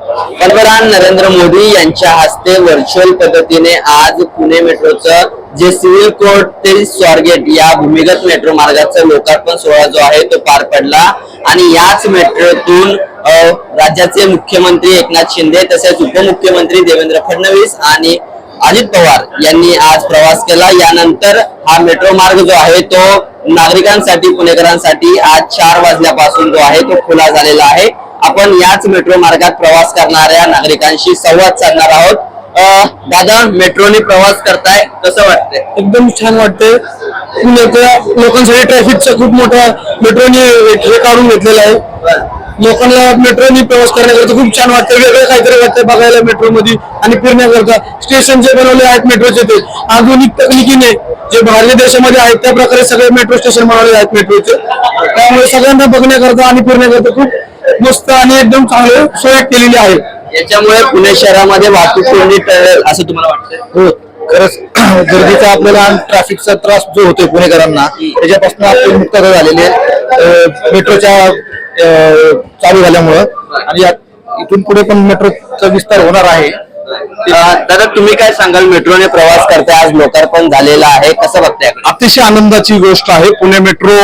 पंतप्रधान नरेंद्र मोदी यांच्या हस्ते व्हर्च्युअल पद्धतीने आज पुणे मेट्रोचं जे सिव्हिल कोर्ट ते स्वारगेट या भूमिगत मेट्रो मार्गाचा लोकार्पण सोहळा जो आहे तो पार पडला. आणि याच मेट्रोतून राज्याचे मुख्यमंत्री एकनाथ शिंदे तसेच उपमुख्यमंत्री देवेंद्र फडणवीस आणि अजित पवार यांनी आज प्रवास केला. यानंतर हा मेट्रो मार्ग जो आहे तो नागरिकांसाठी पुणेकरांसाठी आज चार वाजल्यापासून जो आहे तो खुला झालेला आहे. आपण याच मेट्रो मार्गात प्रवास करणाऱ्या नागरिकांशी संवाद साधणार आहोत. दादा मेट्रोने प्रवास करताय कसं वाटतंय? एकदम छान वाटते लोकांसाठी ट्रॅफिकचं खूप मोठा मेट्रोने हे काढून घेतलेलं आहे. लोकांना मेट्रोने प्रवास करण्याकरता खूप छान वाटतं वेगळं काहीतरी वाटतं बघायला मेट्रो मध्ये आणि फिरण्याकरता. स्टेशन जे बनवले आहेत मेट्रोचे ते. आधुनिक तकनिकीने जे भारतीय देशामध्ये आहेत त्या प्रकारे सगळे मेट्रो स्टेशन बनवले आहेत मेट्रोचे त्यामुळे सगळ्यांना बघण्याकरता आणि फिरण्याकरता खूप मस्त आणि एकदम चांगले सोय केलेली आहे. याच्यामुळे पुणे शहरामध्ये वाहतूक कोंडी टळेल असं तुम्हाला वाटतंय? हो खरंच गर्दीचा आपल्याला आणि ट्रॅफिकचा त्रास जो होतोय पुणेकरांना त्याच्यापासून आपली मुक्तता झालेली आहे मेट्रोच्या चालू झाल्यामुळं. आणि या- इथून पुढे पण मेट्रोचा विस्तार होणार आहे. दादा तुम्ही काय सांगाल? मेट्रोने प्रवास करते आज लोकार्पण झालेलं आहे. कसं बघताय अतिशय आनंदाची गोष्ट आहे. पुणे मेट्रो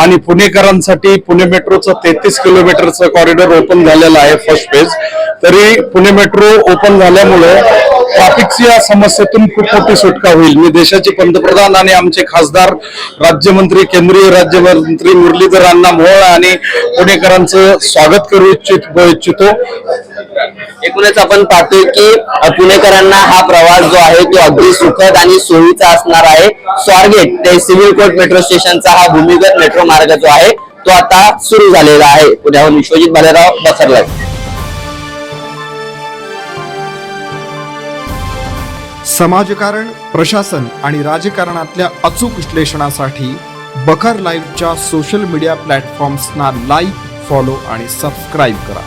आणि पुणेकरांसाठी पुणे मेट्रोचं तेहतीस किलोमीटरचं कॉरिडॉर ओपन झालेलं आहे फर्स्ट फेज तरी पुणे मेट्रो ओपन झाल्यामुळे ट्रॅफिकच्या या समस्येतून खूप मोठी सुटका होईल. मी देशाचे पंतप्रधान आणि आमचे खासदार राज्यमंत्री केंद्रीय राज्यमंत्री मुरलीधर अण्णा मोहोळ आणि पुणेकरांचं स्वागत करू इच्छित इच्छितो. एकूणच आपण पाहतोय की पुणेकरांना हा प्रवास जो आहे तो अगदी सुखद आणि सोयीचा असणार आहे. स्वारगेट ते सिव्हिल कोर्ट मेट्रो स्टेशनचा हा भूमिगत मेट्रो मार्ग जो आहे तो आता सुरू झालेला आहे. पुण्याहून विश्वजित भालेराव बसरला समाजकारण प्रशासन आणि राजकारणातल्या अचूक विश्लेषणासाठी बखर लाईव्हच्या सोशल मीडिया प्लॅटफॉर्म्सना लाईक फॉलो आणि सबस्क्राईब करा.